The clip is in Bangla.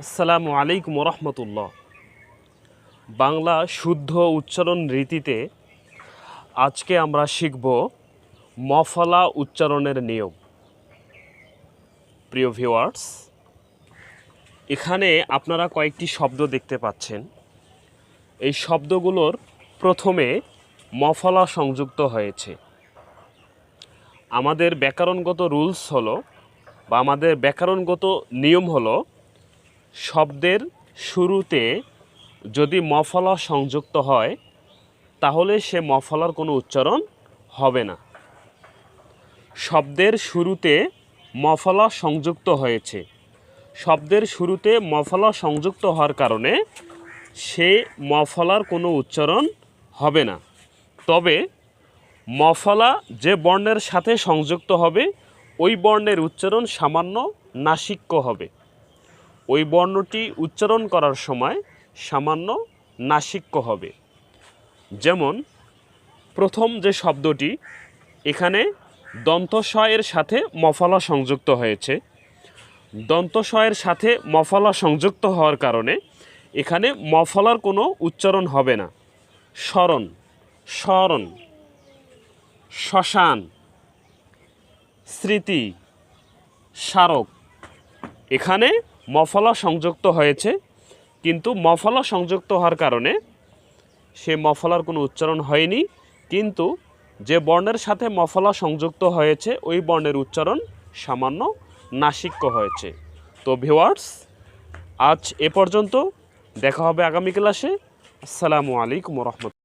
আসসালামু আলাইকুম রহমতুল্লাহ বাংলা শুদ্ধ উচ্চারণ রীতিতে আজকে আমরা শিখব মফলা উচ্চারণের নিয়ম। প্রিয় ভিউয়ার্স, এখানে আপনারা কয়েকটি শব্দ দেখতে পাচ্ছেন। এই শব্দগুলোর প্রথমে মফলা সংযুক্ত হয়েছে। আমাদের ব্যাকরণগত রুলস হলো বা আমাদের ব্যাকরণগত নিয়ম হলো শব্দের শুরুতে যদি মফলা সংযুক্ত হয়, তাহলে সে মফলার কোনো উচ্চারণ হবে না। শব্দের শুরুতে মফলা সংযুক্ত হয়েছে। শব্দের শুরুতে মফলা সংযুক্ত হওয়ার কারণে সে মফলার কোনো উচ্চারণ হবে না। তবে মফলা যে বর্ণের সাথে সংযুক্ত হবে, ওই বর্ণের উচ্চারণ সামান্য নাসিক্য হবে। ওই বর্ণটি উচ্চারণ করার সময় সামান্য নাসিক্য হবে। যেমন, প্রথম যে শব্দটি, এখানে দন্তস্বয়ের সাথে মফলা সংযুক্ত হয়েছে। দন্তস্বয়ের সাথে মফলা সংযুক্ত হওয়ার কারণে এখানে মফলার কোনো উচ্চারণ হবে না। স্মরণ স্মরণ, শ্মশান, স্মৃতি, স্মারক। এখানে মফলা সংযুক্ত হয়েছে, কিন্তু মফলা সংযুক্ত হওয়ার কারণে সে মফলার কোনো উচ্চারণ হয়নি, কিন্তু যে বর্ণের সাথে মফলা সংযুক্ত হয়েছে, ওই বর্ণের উচ্চারণ সামান্য নাসিক্য হয়েছে। তো ভিওয়ার্স আজ এ পর্যন্ত দেখা হবে আগামী ক্লাসে। আসসালামু আলাইকুম রহমতুল্লাহ।